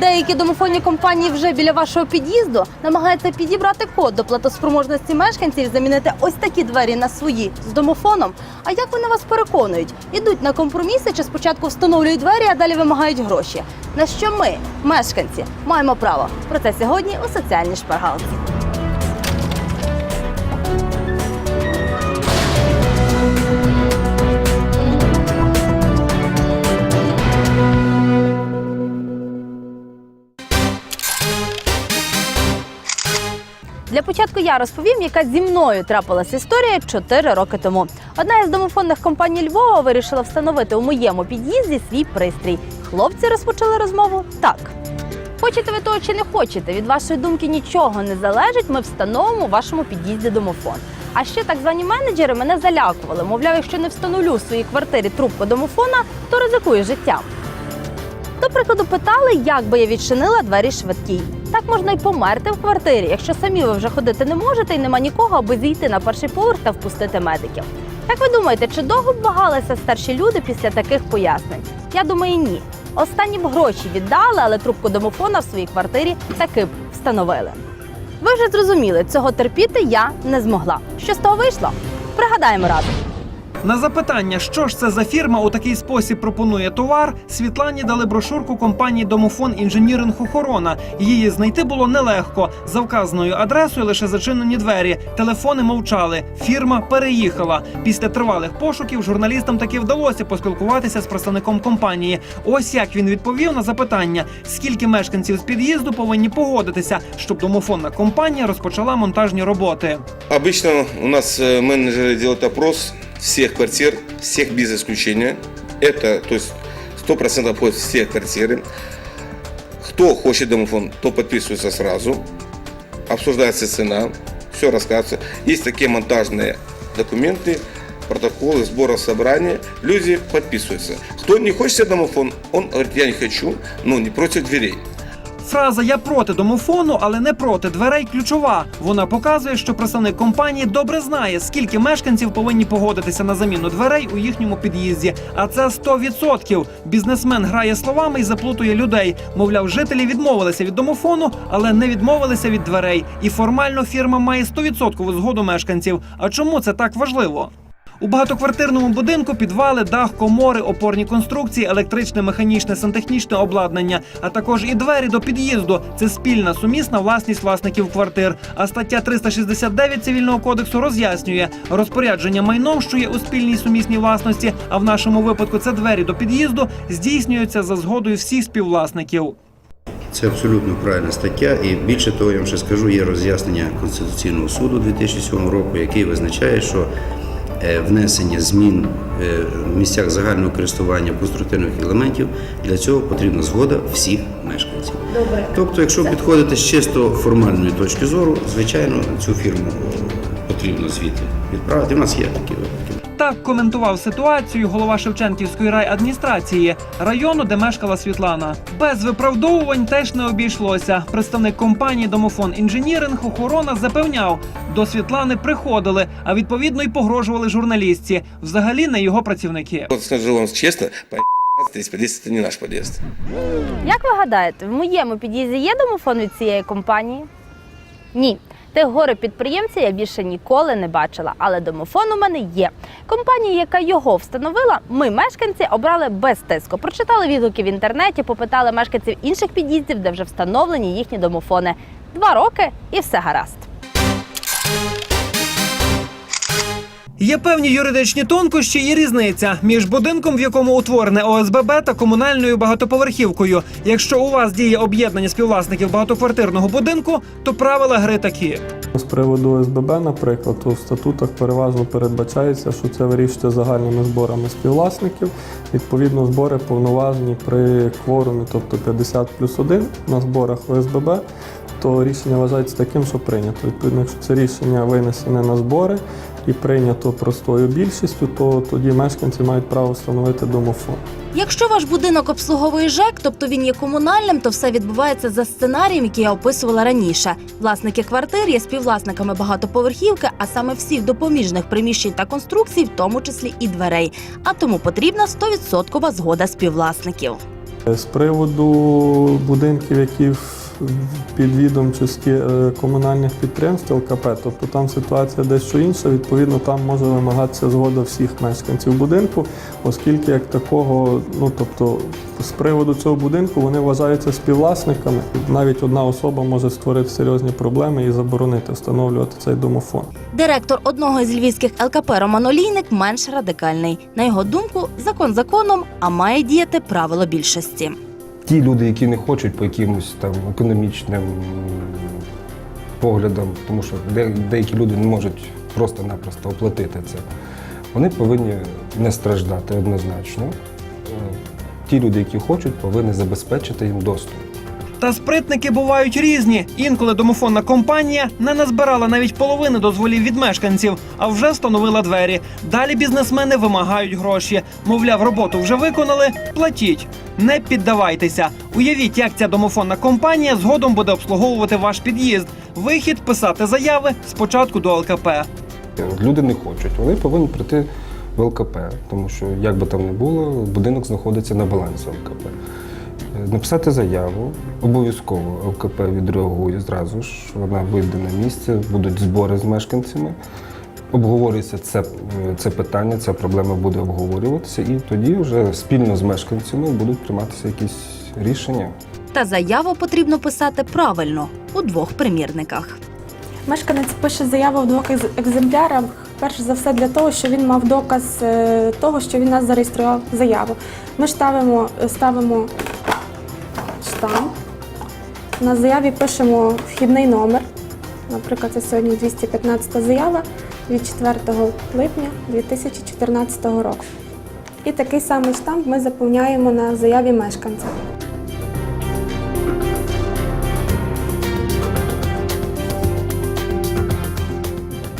Деякі домофонні компанії вже біля вашого під'їзду намагаються підібрати код до платоспроможності мешканців, замінити ось такі двері на свої з домофоном. А як вони вас переконують? Ідуть на компроміси чи спочатку встановлюють двері, а далі вимагають гроші. На що ми, мешканці, маємо право? Про це сьогодні у соціальній шпаргалці. Для початку я розповім, яка зі мною трапилася історія 4 роки тому. Одна із домофонних компаній Львова вирішила встановити у моєму під'їзді свій пристрій. Хлопці розпочали розмову так. Хочете ви того чи не хочете? Від вашої думки нічого не залежить. Ми встановимо у вашому під'їзді домофон. А ще так звані менеджери мене залякували. Мовляв, якщо не встановлю в своїй квартирі трубку домофона, то ризикую життям. До прикладу, питали, як би я відчинила двері швидкій. Так можна й померти в квартирі, якщо самі ви вже ходити не можете і нема нікого, аби зійти на перший поверх та впустити медиків. Як ви думаєте, чи довго б вагалися старші люди після таких пояснень? Я думаю, ні. Останні б гроші віддали, але трубку домофона в своїй квартирі таки б встановили. Ви вже зрозуміли, цього терпіти я не змогла. Що з того вийшло? Пригадаємо разом. На запитання, що ж це за фірма у такий спосіб пропонує товар, Світлані дали брошурку компанії Домофон інженіринг охорона. Її знайти було нелегко. За вказаною адресою лише зачинені двері. Телефони мовчали. Фірма переїхала. Після тривалих пошуків журналістам таки вдалося поспілкуватися з представником компанії. Ось як він відповів на запитання, скільки мешканців з під'їзду повинні погодитися, щоб домофонна компанія розпочала монтажні роботи. Обычно у нас э, менеджеры делают опрос Всех квартир, всех без исключения. Это, то есть, 100% обходит все квартиры. Кто хочет домофон, то подписывается сразу. Обсуждается цена, все рассказывается. Есть такие монтажные документы, протоколы сбора собрания. Люди подписываются. Кто не хочет домофон, он говорит, я не хочу, но не против дверей. Фраза Я проти домофону, але не проти дверей ключова. Вона показує, що представник компанії добре знає, скільки мешканців повинні погодитися на заміну дверей у їхньому під'їзді. А це 100%. Бізнесмен грає словами і заплутує людей. Мовляв, жителі відмовилися від домофону, але не відмовилися від дверей. І формально фірма має 100% згоду мешканців. А чому це так важливо? У багатоквартирному будинку підвали, дах, комори, опорні конструкції, електричне, механічне, сантехнічне обладнання, а також і двері до під'їзду. Це спільна сумісна власність власників квартир. А стаття 369 цивільного кодексу роз'яснює розпорядження майном, що є у спільній сумісній власності. А в нашому випадку це двері до під'їзду здійснюються за згодою всіх співвласників. Це абсолютно правильна стаття, і більше того, я вам ще скажу, є роз'яснення Конституційного суду 2007 року, який визначає, що внесення змін е, в місцях загального користування конструктивних елементів для цього потрібна згода всіх мешканців. Добре. Тобто, якщо підходити з чисто формальної точки зору, звичайно, цю фірму е, потрібно звідти відправити. У нас є такі випадки. Так коментував ситуацію голова Шевченківської райадміністрації району, де мешкала Світлана. Без виправдовувань теж не обійшлося. Представник компанії Домофон інженіринг охорона запевняв, до Світлани приходили, а відповідно й погрожували журналістці. Взагалі не його працівники. Вот скажу вам честно, по здесь подъезд это не наш подъезд. Як ви гадаєте, в моєму під'їзді є домофон від цієї компанії? Ні. Тих горе-підприємців я більше ніколи не бачила, але домофон у мене є. Компанія, яка його встановила, ми, мешканці, обрали без тиску. Прочитали відгуки в інтернеті, попитали мешканців інших під'їздів, де вже встановлені їхні домофони. Два роки і все гаразд. Є певні юридичні тонкощі і різниця між будинком, в якому утворене ОСББ, та комунальною багатоповерхівкою. Якщо у вас діє об'єднання співвласників багатоквартирного будинку, то правила гри такі. З приводу ОСББ, наприклад, то в статутах переважно передбачається, що це вирішується загальними зборами співвласників. Відповідно, збори повноважені при кворумі, тобто 50 плюс 1 на зборах ОСББ, то рішення вважається таким, що прийнято. Відповідно, якщо це рішення винесене на збори і прийнято простою більшістю, то тоді мешканці мають право встановити домофон. Якщо ваш будинок обслуговує ЖЕК, тобто він є комунальним, то все відбувається за сценарієм, який я описувала раніше. Власники квартир є співвласниками багатоповерхівки, а саме всіх допоміжних приміщень та конструкцій, в тому числі і дверей. А тому потрібна 100% згода співвласників. З приводу будинків, які підвідомчості е, комунальних підприємств ЛКП, тобто там ситуація дещо інша, відповідно, там може вимагатися згода всіх мешканців будинку, оскільки як такого, ну тобто з приводу цього будинку вони вважаються співвласниками. Навіть одна особа може створити серйозні проблеми і заборонити встановлювати цей домофон. Директор одного із львівських ЛКП Роман Олійник менш радикальний. На його думку, закон законом, а має діяти правило більшості. Ті люди, які не хочуть по якимось там економічним поглядам, тому що деякі люди не можуть просто-напросто оплатити це, вони повинні не страждати однозначно. Е, Ті люди, які хочуть, повинні забезпечити їм доступ. Та спритники бувають різні. Інколи домофонна компанія не назбирала навіть половини дозволів від мешканців, а вже встановила двері. Далі бізнесмени вимагають гроші. Мовляв, роботу вже виконали. Платіть. Не піддавайтеся. Уявіть, як ця домофонна компанія згодом буде обслуговувати ваш під'їзд. Вихід писати заяви спочатку до ЛКП. Люди не хочуть, вони повинні прийти в ЛКП, тому що, як би там не було, будинок знаходиться на балансі ЛКП. Написати заяву, обов'язково ЛКП відреагує зразу ж, вона вийде на місце, будуть збори з мешканцями. Обговорюється це, це питання, ця проблема буде обговорюватися, і тоді вже спільно з мешканцями будуть прийматися якісь рішення. Та заяву потрібно писати правильно у двох примірниках. Мешканець пише заяву в двох екземплярах. Перш за все для того, що він мав доказ е, того, що він нас зареєстрував заяву. Ми ж ставимо, ставимо штамп. На заяві пишемо вхідний номер. Наприклад, це сьогодні 215 заява від 4 липня 2014 року. І такий самий штамп ми заповняємо на заяві мешканця.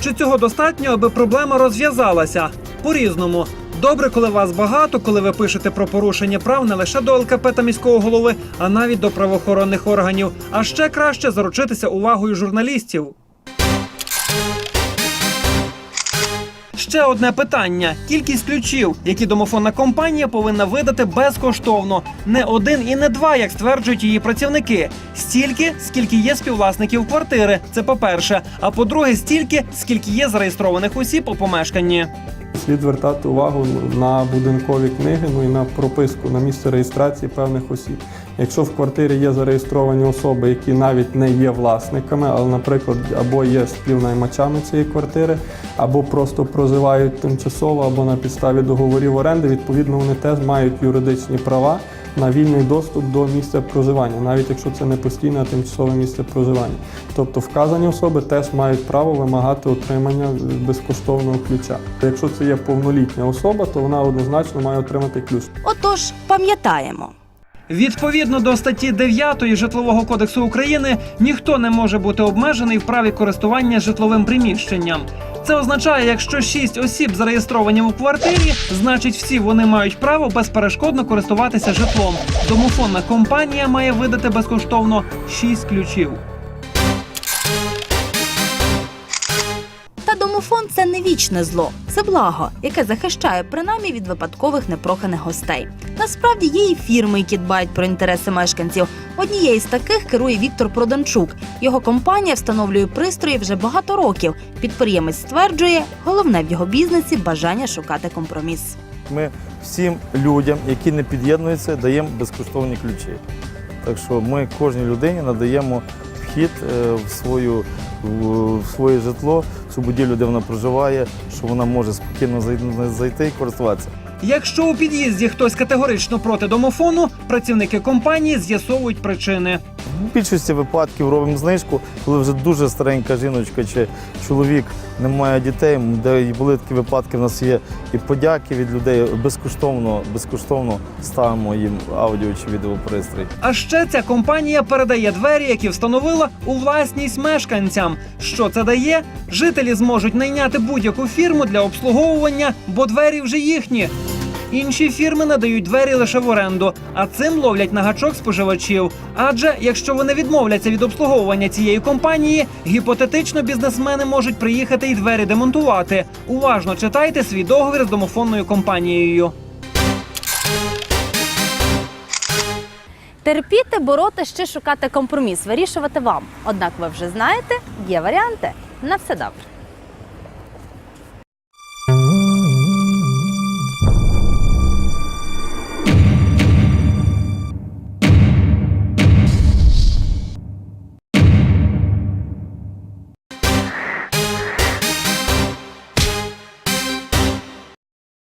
Чи цього достатньо, аби проблема розв'язалася? По-різному. Добре, коли вас багато, коли ви пишете про порушення прав не лише до ЛКП та міського голови, а навіть до правоохоронних органів. А ще краще заручитися увагою журналістів. Ще одне питання: кількість ключів, які домофонна компанія повинна видати безкоштовно. Не один і не два, як стверджують її працівники. Стільки, скільки є співвласників квартири. Це по-перше. А по-друге, стільки, скільки є зареєстрованих осіб у помешканні. Слід звертати увагу на будинкові книги, ну і на прописку на місце реєстрації певних осіб. Якщо в квартирі є зареєстровані особи, які навіть не є власниками, але, наприклад, або є співнаймачами цієї квартири, або просто проживають тимчасово, або на підставі договорів оренди, відповідно, вони теж мають юридичні права на вільний доступ до місця проживання, навіть якщо це не постійне, а тимчасове місце проживання. Тобто вказані особи теж мають право вимагати отримання безкоштовного ключа. Якщо це є повнолітня особа, то вона однозначно має отримати ключ. Отож, пам'ятаємо. Відповідно до статті 9 Житлового кодексу України, ніхто не може бути обмежений в праві користування житловим приміщенням. Це означає, якщо шість осіб зареєстровані у квартирі, значить всі вони мають право безперешкодно користуватися житлом. Домофонна компанія має видати безкоштовно шість ключів. Домофон це не вічне зло, це благо, яке захищає принаймні від випадкових непроханих гостей. Насправді є і фірми, які дбають про інтереси мешканців. Однією з таких керує Віктор Проданчук. Його компанія встановлює пристрої вже багато років. Підприємець стверджує, головне в його бізнесі бажання шукати компроміс. Ми всім людям, які не під'єднуються, даємо безкоштовні ключі. Так що ми кожній людині надаємо вхід е, в, свою, в своє житло, в цю будівлю, де вона проживає, що вона може спокійно зай- зайти і користуватися. Якщо у під'їзді хтось категорично проти домофону, працівники компанії з'ясовують причини. В більшості випадків робимо знижку, коли вже дуже старенька жіночка чи чоловік не має дітей, де і були такі випадки, в нас є і подяки від людей безкоштовно, безкоштовно ставимо їм аудіо чи відеопристрій. А ще ця компанія передає двері, які встановила у власність мешканцям. Що це дає? Жителі зможуть найняти будь-яку фірму для обслуговування, бо двері вже їхні. Інші фірми надають двері лише в оренду, а цим ловлять на гачок споживачів. Адже якщо вони відмовляться від обслуговування цієї компанії, гіпотетично бізнесмени можуть приїхати і двері демонтувати. Уважно читайте свій договір з домофонною компанією. Терпіти, бороти, ще шукати компроміс, вирішувати вам. Однак ви вже знаєте, є варіанти. На все добре.